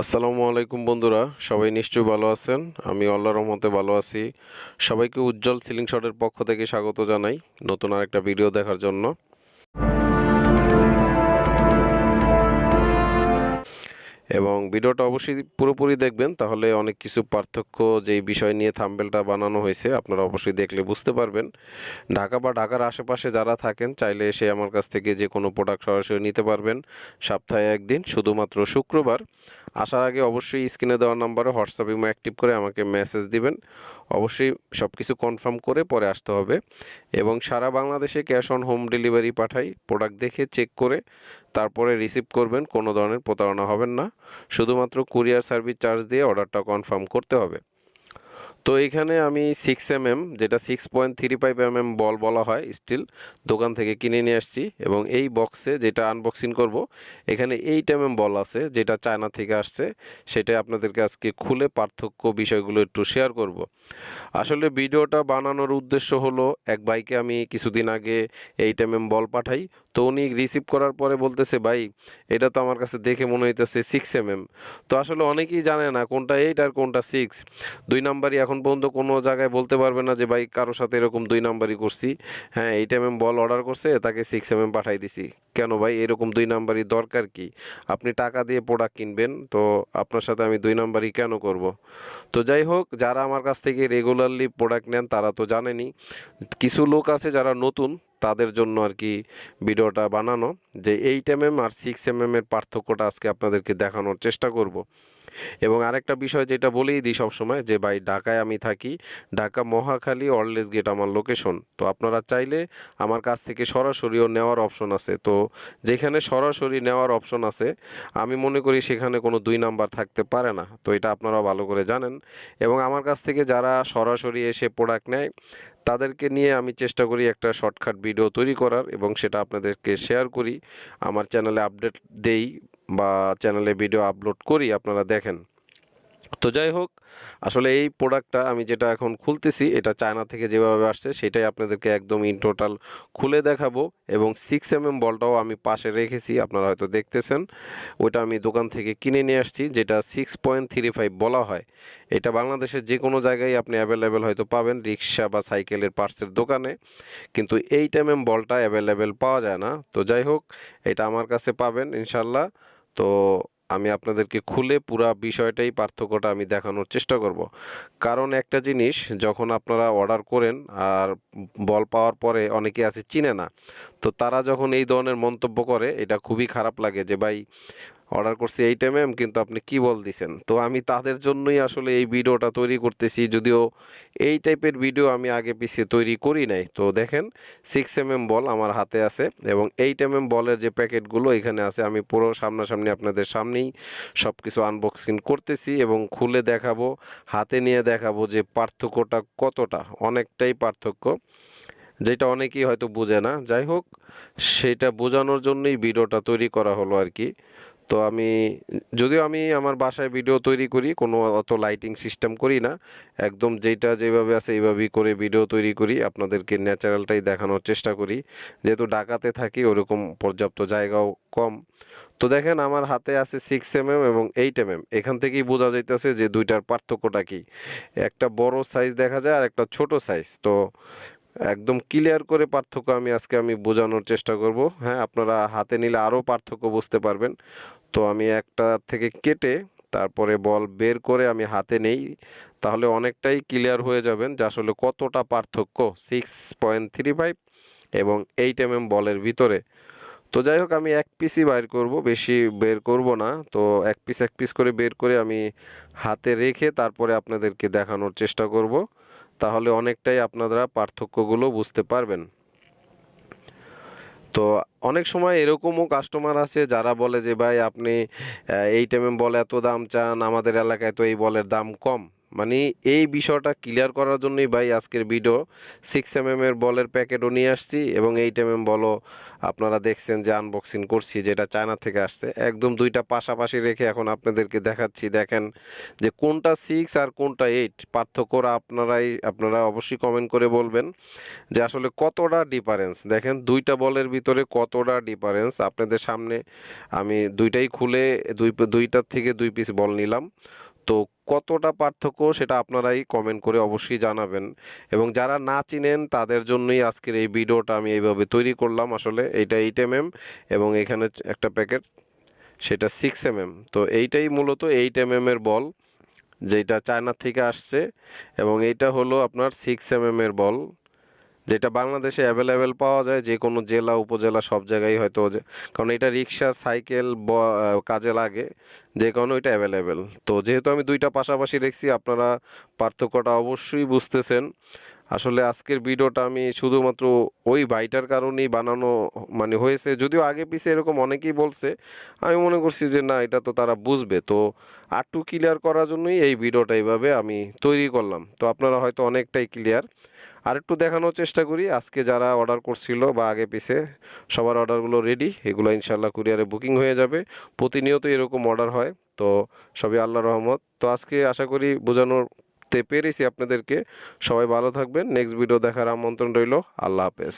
আসসালামু আলাইকুম বন্ধুরা, সবাই নিশ্চয়ই ভালো আছেন? আমি আল্লাহর রহমতে ভালো আছি। সবাইকে উজ্জ্বল সিলিং শটের পক্ষ থেকে স্বাগত জানাই নতুন আরেকটা ভিডিও দেখার জন্য। এবং ভিডিওটা অবশ্যই পুরোপুরি দেখবেন, তাহলে অনেক কিছু পার্থক্য যেই বিষয় নিয়ে থাম্বেলটা বানানো হয়েছে, আপনারা অবশ্যই দেখলে বুঝতে পারবেন। ঢাকা বা ঢাকার আশেপাশে যারা থাকেন, চাইলে এসে আমার কাছ থেকে যে কোনো প্রোডাক্ট সরাসরি নিতে পারবেন। সপ্তাহে একদিন, শুধুমাত্র শুক্রবার। আসার আগে অবশ্যই স্ক্রিনে দেওয়া নাম্বারে হোয়াটসঅ্যাপ ইমো অ্যাক্টিভ করে আমাকে মেসেজ দিবেন। অবশ্যই সব কিছু কনফার্ম করে পরে আসতে হবে। এবং সারা বাংলাদেশে ক্যাশ অন হোম ডেলিভারি পাঠাই প্রোডাক্ট দেখে চেক করে, তারপরে রিসিভ করবেন, কোনো ধরনের প্রতারণা হবেন না। শুধুমাত্র কুরিয়ার সার্ভিস চার্জ দিয়ে অর্ডারটা কনফার্ম করতে হবে। তো এখানে আমি সিক্স এম এম যেটা six point three five M M ball বলা হয় স্টিল দোকান থেকে কিনে নিয়ে আসছি এবং এই বক্সে যেটা আনবক্সিং করব, এখানে এইট এম এম বল আছে যেটা চায়না থেকে আসছে সেটাই আপনাদেরকে আজকে খুলে পার্থক্য বিষয়গুলো একটু শেয়ার করব। আসলে ভিডিওটা বানানোর উদ্দেশ্য হলো, এক বাইকে আমি কিছুদিন আগে এইট এম এম বল পাঠাই, তো উনি রিসিভ করার পরে বলতেছে, ভাই, এটা তো আমার কাছে দেখে মনে হইতেছে সিক্স এম এম তো আসলে অনেকেই জানে না কোনটা এইট আর কোনটা সিক্স দুই নাম্বারই এখন পর্যন্ত কোনো জায়গায় বলতে পারবে না যে, ভাই কারোর সাথে এরকম দুই নাম্বারই করছি। হ্যাঁ এইট এম এম বল অর্ডার করছে, তাকে সিক্স এম এম পাঠাই দিছি। কেন ভাই, এরকম দুই নাম্বারই দরকার কি? আপনি টাকা দিয়ে প্রোডাক্ট কিনবেন, তো আপনার সাথে আমি দুই নাম্বারই কেন করব? তো যাই হোক, যারা আমার কাছ থেকে রেগুলারলি প্রোডাক্ট নেন, তারা তো জানেনই কিছু লোক আছে যারা নতুন, তাদের জন্য আর কি ভিডিওটা বানানো। যে এইট এম এম আর সিক্স এম এম এর পার্থক্যটা আজকে আপনাদেরকে দেখানোর চেষ্টা করব। এবং আরেকটা বিষয় যেটা বলেই দিই সবসময়, যে ভাই ঢাকায় আমি থাকি, ঢাকা মহাখালী অরলেস গেট আমার লোকেশন তো আপনারা চাইলে আমার কাছ থেকে সরাসরিও নেওয়ার অপশন আছে। তো যেখানে সরাসরি নেওয়ার অপশন আছে, আমি মনে করি সেখানে কোনো দুই নাম্বার থাকতে পারে না, তো এটা আপনারা ভালো করে জানেন। এবং আমার কাছ থেকে যারা সরাসরি এসে প্রোডাক্ট নেয়, তাদেরকে নিয়ে আমি চেষ্টা করি একটা শর্টকাট ভিডিও তৈরি করার এবং সেটা আপনাদেরকে শেয়ার করি। আমার চ্যানেলে আপডেট দেই বা চ্যানেলে ভিডিও আপলোড করি, আপনারা দেখেন। তো যাই হোক, আসলে এই প্রোডাক্টটা আমি যেটা এখন খুলতেছি, এটা চায়না থেকে যেভাবে আসছে, সেটাই আপনাদেরকে একদম ইন টোটাল খুলে দেখাবো এবং সিক্স এম এম বলটাও আমি পাশে রেখেছি, আপনারা হয়তো দেখতেছেন। ওইটা আমি দোকান থেকে কিনে নিয়ে আসছি, যেটা সিক্স পয়েন্ট থ্রি ফাইভ বলা হয়। এটা বাংলাদেশের যে কোনো জায়গায় আপনি অ্যাভেলেবেল হয়তো পাবেন, রিক্সা বা সাইকেলের পার্টসের দোকানে। কিন্তু এইট এম এম বলটা অ্যাভেলেবেল পাওয়া যায় না। তো যাই হোক, এটা আমার কাছে পাবেন ইনশাল্লাহ তো আমি আপনাদেরকে খুলে পুরা বিষয়টাই, পার্থক্যটা আমি দেখানোর চেষ্টা করব। কারণ একটা জিনিস, যখন আপনারা অর্ডার করেন আর বল পাওয়ার পরে অনেকে আছে চিনে না, তো তারা যখন এই ধরনের মন্তব্য করে, এটা খুবই খারাপ লাগে যে, ভাই অর্ডার করছি এইট এম এম কিন্তু আপনি কি বল দিছেন? তো আমি তাদের জন্যই আসলে এই ভিডিওটা তৈরি করতেছি, যদিও এই টাইপের ভিডিও আমি আগে পিছিয়ে তৈরি করি নাই। তো দেখেন সিক্স এম এম বল আমার হাতে আছে এবং এইট এম এম বলের যে প্যাকেটগুলো এখানে আছে, আমি পুরো সামনাসামনি আপনাদের সামনেই সব কিছু আনবক্সিং করতেছি এবং খুলে দেখাবো, হাতে নিয়ে দেখাবো যে পার্থক্যটা কতটা, অনেকটাই পার্থক্য, যেটা অনেকেই হয়তো বুঝে না। যাই হোক, সেটা বোঝানোর জন্যই ভিডিওটা তৈরি করা হলো আর কি। তো আমি, যদিও আমি আমার বাসায় ভিডিও তৈরি করি, কোনো অত লাইটিং সিস্টেম করি না। একদম যেটা যেভাবে আছে এইভাবেই করে ভিডিও তৈরি করি, আপনাদেরকে ন্যাচারালটাই দেখানোর চেষ্টা করি। যেহেতু ঢাকাতে থাকি, ওরকম পর্যাপ্ত জায়গাও কম। তো দেখেন, আমার হাতে আছে সিক্স এম এম এবং এইট এম এম এখান থেকেই বোঝা যাইতেছে যে দুইটার পার্থক্যটা কি। একটা বড় সাইজ দেখা যায় আর একটা ছোট সাইজ তো একদম ক্লিয়ার করে পার্থক্য আমি, আজকে আমি বোঝানোর চেষ্টা করব। হ্যাঁ আপনারা হাতে নিলে আরও পার্থক্য বুঝতে পারবেন। তো আমি একটা থেকে কেটে তারপরে বল বের করে আমি হাতে নেই, তাহলে অনেকটাই ক্লিয়ার হয়ে যাবেন যে আসলে কতটা পার্থক্য সিক্স পয়েন্ট থ্রি ফাইভ এবং এইট এম এম বলের ভিতরে। তো যাই হোক, আমি এক পিসই বাইর করব, বেশি বের করব না। তো এক পিস এক পিস করে বের করে আমি হাতে রেখে তারপরে আপনাদেরকে দেখানোর চেষ্টা করব, তাহলে অনেকটাই আপনারা পার্থক্যগুলো বুঝতে পারবেন। তো অনেক সময় এরকমও কাস্টমার আছে যারা বলে যে, ভাই, আপনি এই টাইমে বলে এত দাম চান, আমাদের এলাকায় তো এই বলের দাম কম। মানে এই বিষয়টা ক্লিয়ার করার জন্যই ভাই আজকের ভিডিও সিক্স এম এর বলের প্যাকেটও নিয়ে আসছি এবং এইট এম এম বলও আপনারা দেখছেন যে আনবক্সিং করছি যেটা চায়না থেকে আসছে। একদম দুইটা পাশাপাশি রেখে এখন আপনাদেরকে দেখাচ্ছি, দেখেন যে কোনটা সিক্স আর কোনটা এইট পার্থক্যরা আপনারাই, আপনারা অবশ্যই কমেন্ট করে বলবেন যে আসলে কতটা ডিফারেন্স দেখেন দুইটা বলের ভিতরে কতটা ডিফারেন্স আপনাদের সামনে আমি দুইটাই খুলে, দুই, দুইটার থেকে দুই পিস বল নিলাম। তো কতটা পার্থক্য সেটা আপনারাই কমেন্ট করে অবশ্যই জানাবেন। এবং যারা না চিনেন, তাদের জন্যই আজকের এই ভিডিওটা আমি এইভাবে তৈরি করলাম আসলে। এইটা এইট এম এম এবং এখানে একটা প্যাকেট সেটা সিক্স এম এম তো এইটাই মূলত এইট এম এম এর বল, যেটা চায়না থেকে আসছে। এবং এইটা হলো আপনার সিক্স এম এম এর বল। যেটা বাংলাদেশে অ্যাভেলেবেল পাওয়া যায়, যে কোনো জেলা, উপজেলা, সব জায়গায় হয়তো কারণ এটা রিক্সা, সাইকেল কাজে লাগে, যে কারণে এটা অ্যাভেলেবেল তো যেহেতু আমি দুইটা পাশাপাশি রেখেছি আপনারা পার্থক্যটা অবশ্যই বুঝতেছেন। আসলে আজকের ভিডিওটা আমি শুধুমাত্র ওই ভাইটার কারণেই বানানো মানে হয়েছে। যদিও আগে পিছে এরকম অনেকেই বলছে, আমি মনে করছি যে না, এটা তো তারা বুঝবে। তো আটটু ক্লিয়ার করার জন্যই এই ভিডিওটা এইভাবে আমি তৈরি করলাম। তো আপনারা হয়তো অনেকটাই ক্লিয়ার আরেকটু দেখানোর চেষ্টা করি। আজকে যারা অর্ডার করছিল বা আগে পিছে সবার অর্ডারগুলো রেডি এগুলো ইনশাল্লাহ কুরিয়ারে বুকিং হয়ে যাবে। প্রতিনিয়ত এরকম অর্ডার হয়, তো সবই আল্লাহ রহমত। তো আজকে আশা করি বোঝানোর তে পেরেছি আপনাদেরকে। সবাই ভালো থাকবেন নেক্সট ভিডিও দেখার আমন্ত্রণ রইল। আল্লাহ হাফেজ।